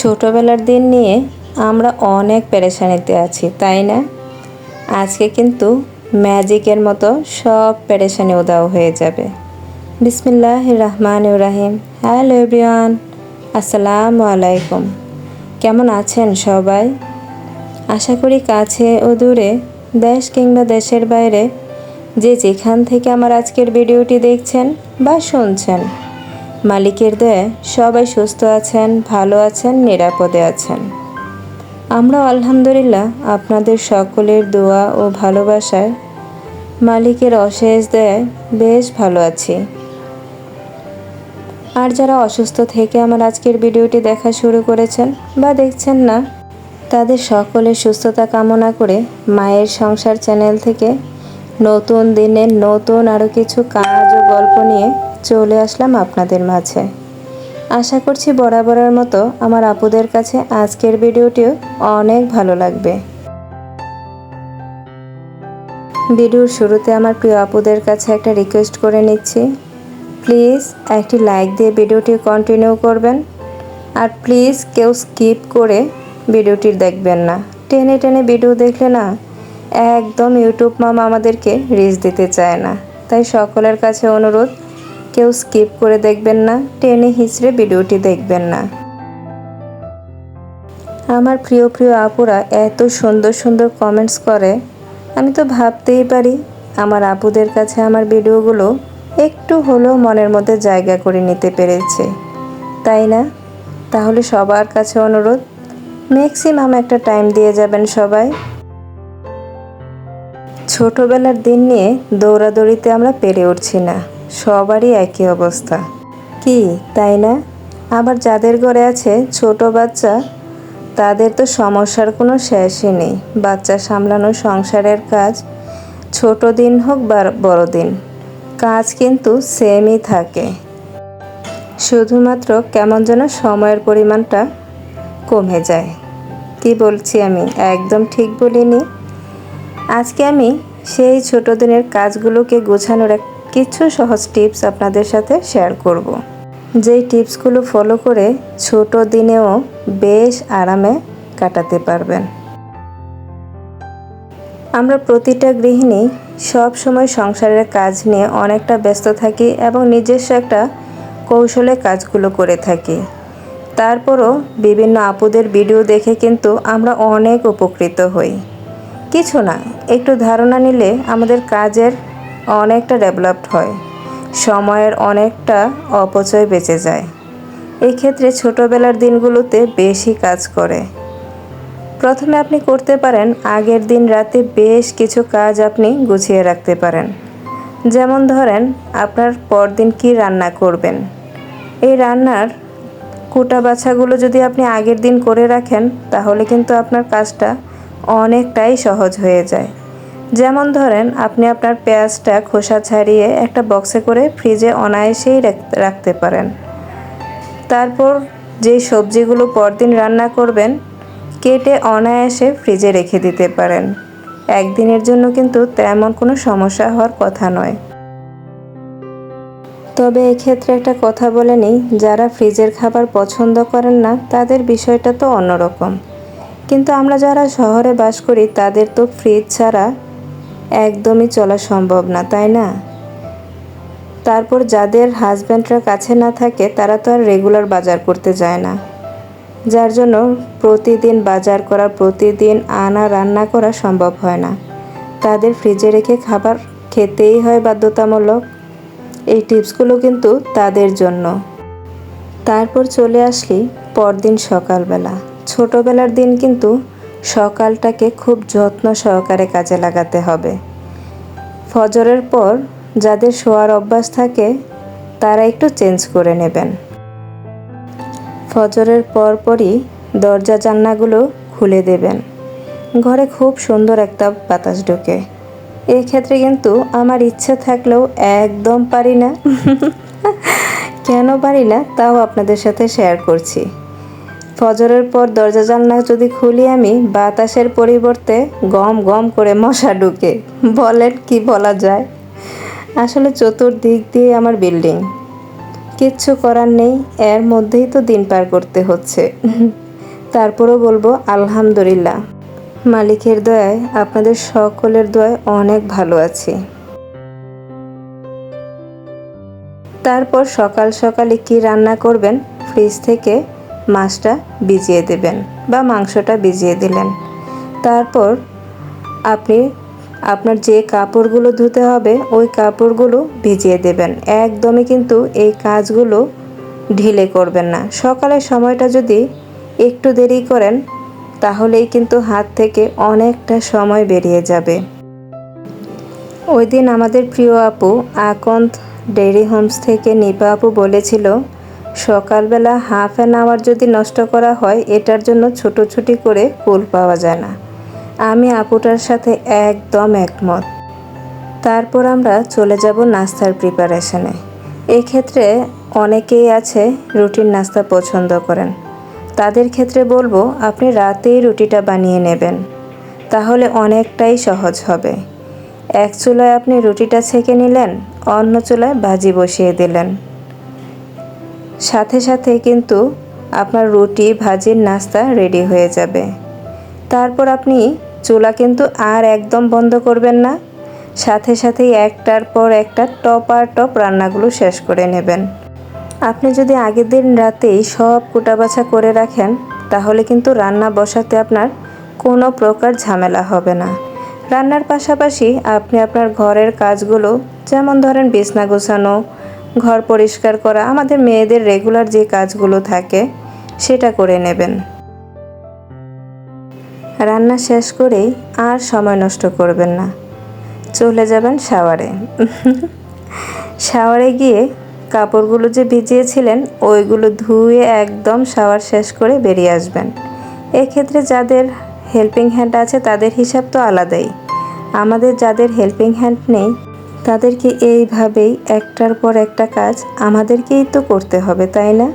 ছোটোবেলার দিন নিয়ে আমরা অনেক পেরেশানিতে আছি, তাই না? আজকে কিন্তু ম্যাজিকের মতো সব পেরেশানি উদাও হয়ে যাবে। বিসমিল্লাহ রহমান রাহিম। হ্যালো এভরিওয়ান, আসসালামু আলাইকুম। কেমন আছেন সবাই? আশা করি কাছে ও দূরে, দেশ কিংবা দেশের বাইরে, যে যেখান থেকে আমার আজকের ভিডিওটি দেখছেন বা শুনছেন মালিকের দয়ে সবাই সুস্থ আছেন, ভালো আছেন, নিরাপদে আছেন। আমরা আলহামদুলিল্লাহ আপনাদের সকলের দোয়া ও ভালোবাসায় মালিকের অশেষ দেয় বেশ ভালো আছি। আর যারা অসুস্থ থেকে আমার আজকের ভিডিওটি দেখা শুরু করেছেন বা দেখছেন না, তাদের সকলের সুস্থতা কামনা করে মায়ের সংসার চ্যানেল থেকে নতুন দিনের নতুন আরও কিছু কাজ ও গল্প নিয়ে চলে আসলাম আপনাদের মাঝে। আশা করছি বরাবরের মতো আমার আপুদের কাছে আজকের ভিডিওটিও অনেক ভালো লাগবে। ভিডিওর শুরুতে আমার প্রিয় আপুদের কাছে একটা রিকোয়েস্ট করে নিচ্ছি। প্লিজ একটি লাইক দিয়ে ভিডিওটি কন্টিনিউ করবেন। আর প্লিজ কেউ স্কিপ করে ভিডিওটি দেখবেন না। টেনে টেনে ভিডিও দেখলে না, একদম ইউটিউব মামা আমাদেরকে রিচ দিতে চায় না। তাই সকলের কাছে অনুরোধ কেউ স্কিপ করে দেখবেন না, টেনে হিচড়ে ভিডিওটি দেখবেন না। আমার প্রিয় প্রিয় আপুরা, এত সুন্দর সুন্দর কমেন্টস করে, আমি তো ভাবতেই পারি আমার আপুদের কাছে আমার ভিডিওগুলো একটু হলেও মনের মধ্যে জায়গা করে নিতে পেরেছে। তাই না? তাহলে সবার কাছে অনুরোধ ম্যাক্সিমাম একটা টাইম দিয়ে যাবেন সবাই। ছোটবেলার দিন নিয়ে দৌড়াদৌড়িতে আমরা পেরে উঠছি না। সবারই একই অবস্থা। কি, তাই না? আবার যাদের ঘরে আছে ছোট বাচ্চা, তাদের তো সমস্যার কোনো শেষই নেই। বাচ্চা সামলানো সংসারের কাজ, ছোট দিন হোক বা বড় দিন, কাজ কিন্তু সেমই থাকে। শুধুমাত্র কেমন যেন সময়ের পরিমাণটা কমে যায়। কি বলছি আমি, একদম ঠিক বলিনি? আজকে আমি সেই ছোট দিনের কাজগুলোকে গোছানোর এক কিছু সহজ টিপস আপনাদের সাথে শেয়ার করব। যেই টিপসগুলো ফলো করে ছোট দিনেও বেশ আরামে কাটাতে পারবেন। আমরা প্রতিটা গৃহিণী সব সময় সংসারের কাজ নিয়ে অনেকটা ব্যস্ত থাকি এবং নিজস্ব একটা কৌশলে কাজগুলো করে থাকি। তারপরও বিভিন্ন আপুদের ভিডিও দেখে কিন্তু আমরা অনেক উপকৃত হই। কিছু না, একটু ধারণা নিলে আমাদের কাজের অনেকটা ডেভেলপড হয়। সময়ের অনেকটা অপচয় বেঁচে যায়। এই ক্ষেত্রে ছোটোবেলার দিনগুলোতে বেশি কাজ করে। প্রথমে আপনি করতে পারেন, আগের দিন রাতে বেশ কিছু কাজ আপনি গুছিয়ে রাখতে পারেন। যেমন ধরেন, আপনার পরদিন কি রান্না করবেন? এই রান্নার কুটা বাছাগুলো যদি আপনি আগের দিন করে রাখেন, তাহলে কিন্তু আপনার কাজটা অনেকটাই সহজ হয়ে যায়। যেমন ধরেন, আপনি আপনার পেঁয়াজটা খোসা ছাড়িয়ে একটা বক্সে করে ফ্রিজে অনায়াসেই রাখতে পারেন। তারপর যেই সবজিগুলো পরদিন রান্না করবেন, কেটে অনায়াসে ফ্রিজে রেখে দিতে পারেন। একদিনের জন্য কিন্তু তেমন কোনো সমস্যা হওয়ার কথা নয়। তবে এক্ষেত্রে একটা কথা বলে নিই, যারা ফ্রিজের খাবার পছন্দ করেন না, তাদের বিষয়টা তো অন্যরকম। কিন্তু আমরা যারা শহরে বাস করি, তাদের তো ফ্রিজ ছাড়া একদমই চলা সম্ভব না, তাই না? তারপর যাদের হাজব্যান্ডরা কাছে না থাকে, তারা তো আর রেগুলার বাজার করতে যায় না। যার জন্য প্রতিদিন বাজার করা, প্রতিদিন আনা, রান্না করা সম্ভব হয় না। তাদের ফ্রিজে রেখে খাবার খেতেই হয় বাধ্যতামূলক। এই টিপসগুলো কিন্তু তাদের জন্য। তারপর চলে আসলি পরদিন সকালবেলা। ছোটোবেলার দিন কিন্তু সকালটাকে খুব যত্ন সহকারে কাজে লাগাতে হবে। ফজরের পর যাদের শোয়ার অভ্যাস থাকে, তারা একটু চেঞ্জ করে নেবেন। ফজরের পরপরই দরজা জান্নাগুলো খুলে দেবেন। ঘরে খুব সুন্দর একটা বাতাস ঢোকে। এক্ষেত্রে কিন্তু আমার ইচ্ছে থাকলেও একদম পারি না। কেন পারি না, তাও আপনাদের সাথে শেয়ার করছি। ফজরের পর দরজা জানলা যদি খুলি আমি, বাতাসের পরিবর্তে গম গম করে মশা ঢুকে। বলেন কি বলা যায়? আসলে চতুর্দিক দিয়ে আমার বিল্ডিং। কিচ্ছু করার নেই, এর মধ্যেই তো দিন পার করতে হচ্ছে। তারপরও বলব, আলহামদুলিল্লাহ। মালিকের দয়ায়, আপনাদের সকলের দয়ায় অনেক ভালো আছি। তারপর সকাল সকালে কি রান্না করবেন? ফ্রিজ থেকে মাছটা ভিজিয়ে দেবেন বা মাংসটা ভিজিয়ে দিলেন। তারপর আপনি, আপনার যে কাপড়গুলো ধুতে হবে, ওই কাপড়গুলো ভিজিয়ে দেবেন। একদমই কিন্তু এই কাজগুলো ঢিলে করবেন না। সকালের সময়টা যদি একটু দেরি করেন, তাহলেই কিন্তু হাত থেকে অনেকটা সময় বেরিয়ে যাবে। ওই দিন আমাদের প্রিয় আপু আকন্ত ডেইরি হোমস থেকে নিপা আপু বলেছিল সকালবেলা হাফ অ্যান আওয়ার যদি নষ্ট করা হয়, এটার জন্য ছোটোছুটি করে কুল পাওয়া যায় না। আমি আপুটার সাথে একদম একমত। তারপর আমরা চলে যাব নাস্তার প্রিপারেশনে। এক্ষেত্রে অনেকেই আছে রুটির নাস্তা পছন্দ করেন। তাদের ক্ষেত্রে বলব, আপনি রাতেই রুটিটা বানিয়ে নেবেন। তাহলে অনেকটাই সহজ হবে। এক চুলায় আপনি রুটিটা ছেঁকে নিলেন, অন্য চুলায় ভাজি বসিয়ে দিলেন। সাথে সাথে কিন্তু আপনার রুটি, ভাজির নাস্তা রেডি হয়ে যাবে। তারপর আপনি চুলা কিন্তু আর একদম বন্ধ করবেন না। সাথে সাথেই একটার পর একটা টপ আর টপ রান্নাগুলো শেষ করে নেবেন। আপনি যদি আগের দিন রাতেই সব কুটাবাছা করে রাখেন, তাহলে কিন্তু রান্না বসাতে আপনার কোনো প্রকার ঝামেলা হবে না। রান্নার পাশাপাশি আপনি আপনার ঘরের কাজগুলো, যেমন ধরেন বিছনা গোছানো ঘর পরিষ্কার করা, আমাদের মেয়েদের রেগুলার যে কাজগুলো থাকে, সেটা করে নেবেন। রান্না শেষ করেই আর সময় নষ্ট করবেন না। চলে যাবেন শাওয়ারে। শাওয়ারে গিয়ে কাপড়গুলো যে ভিজিয়েছিলেন, ওইগুলো ধুয়ে একদম শাওয়ার শেষ করে বেরিয়ে আসবেন। এক্ষেত্রে যাদের হেল্পিং হ্যান্ড আছে, তাদের হিসাব তো আলাদাই। আমাদের যাদের হেল্পিং হ্যান্ড নেই তাদেরকে এইভাবেই একটার পর একটা কাজ আমাদেরকেই তো করতে হবে, তাই না?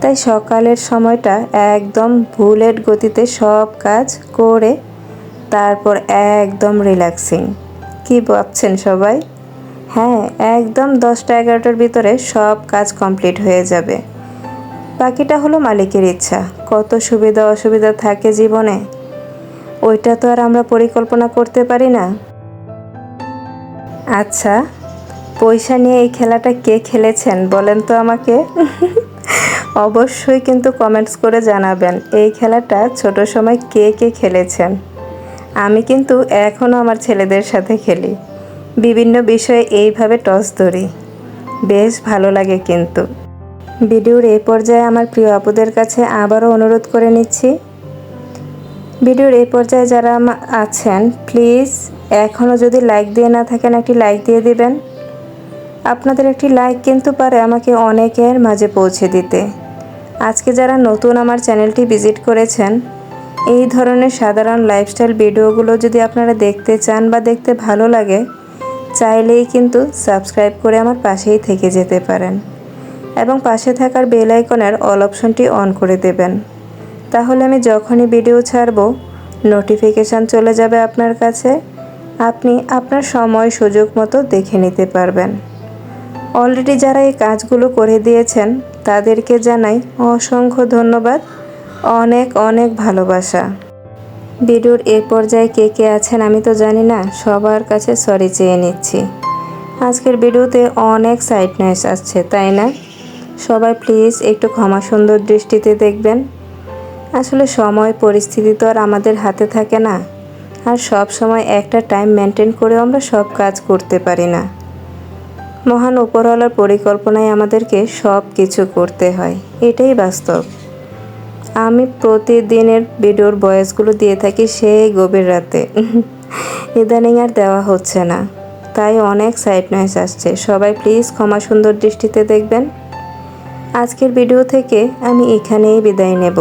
তাই সকালের সময়টা একদম বুলেট গতিতে সব কাজ করে তারপর একদম রিল্যাক্সিং। কি ভাবছেন সবাই? হ্যাঁ একদম দশটা এগারোটার ভিতরে সব কাজ কমপ্লিট হয়ে যাবে। বাকিটা হলো মালিকের ইচ্ছা। কত সুবিধা অসুবিধা থাকে জীবনে? ওইটা তো আর আমরা পরিকল্পনা করতে পারি না। আচ্ছা পয়সা নিয়ে এই খেলাটা কে খেলেছেন বলেন তো আমাকে। অবশ্যই কিন্তু কমেন্টস করে জানাবেন, এই খেলাটা ছোট সময় কে কে খেলেছেন? আমি কিন্তু এখনও আমার ছেলেদের সাথে খেলি। বিভিন্ন বিষয়ে এইভাবে টস ধরি। বেশ ভালো লাগে কিন্তু। ভিডিওর এই পর্যায়ে আমার প্রিয় আপুদের কাছে আবারও অনুরোধ করে নিচ্ছি ভিডিওর এই পর্যায়ে যারা আছেন প্লিজ এখনও যদি লাইক দিয়ে না থাকেন, একটি লাইক দিয়ে দিবেন। আপনাদের একটি লাইক কিন্তু পারে আমাকে অনেকের মাঝে পৌঁছে দিতে। আজকে যারা নতুন আমার চ্যানেলটি ভিজিট করেছেন, এই ধরনের সাধারণ লাইফস্টাইল ভিডিওগুলো যদি আপনারা দেখতে চান বা দেখতে ভালো লাগে, চাইলেই কিন্তু সাবস্ক্রাইব করে আমার পাশেই থেকে যেতে পারেন। এবং পাশে থাকার বেল আইকনের অল অপশনটি অন করে দেবেন। তাহলে আমি যখনই ভিডিও ছাড়ব নোটিফিকেশান চলে যাবে আপনার কাছে। আপনি আপনার সময়, সুযোগ মতো দেখে নিতে পারবেন। অলরেডি যারা এই কাজগুলো করে দিয়েছেন, তাদেরকে জানাই অসংখ্য ধন্যবাদ। অনেক অনেক ভালোবাসা। ভিডিওর এ পর্যায়ে কে কে আছেন আমি তো জানি না, সবার কাছে সরি চেয়ে নিচ্ছি। আজকের ভিডিওতে অনেক সাইড নয়েস আসছে, তাই না? সবাই প্লিজ একটু ক্ষমা সুন্দর দৃষ্টিতে দেখবেন। আসলে সময়, পরিস্থিতি তো আর আমাদের হাতে থাকে না। আর সব সময় একটা টাইম মেনটেন করেও আমরা সব কাজ করতে পারি না। মহান উপরওয়ালার পরিকল্পনায় আমাদেরকে সব কিছু করতে হয়, এটাই বাস্তব। আমি প্রতিদিনের ভিডিওর বয়সগুলো দিয়ে থাকি সেই গভীর রাতে। ইদানিং আর দেওয়া হচ্ছে না। তাই অনেক সাইড নয়েস আসছে। সবাই প্লিজ ক্ষমা সুন্দর দৃষ্টিতে দেখবেন। আজকের ভিডিও থেকে আমি এখানেই বিদায় নেব।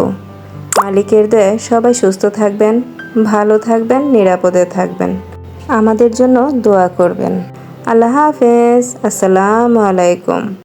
মালিকের দয়ে, সবাই সুস্থ থাকবেন, ভালো থাকবেন, নিরাপদে থাকবেন। আমাদের জন্য দোয়া করবেন। আল্লাহ হাফেজ। আসসালামু আলাইকুম।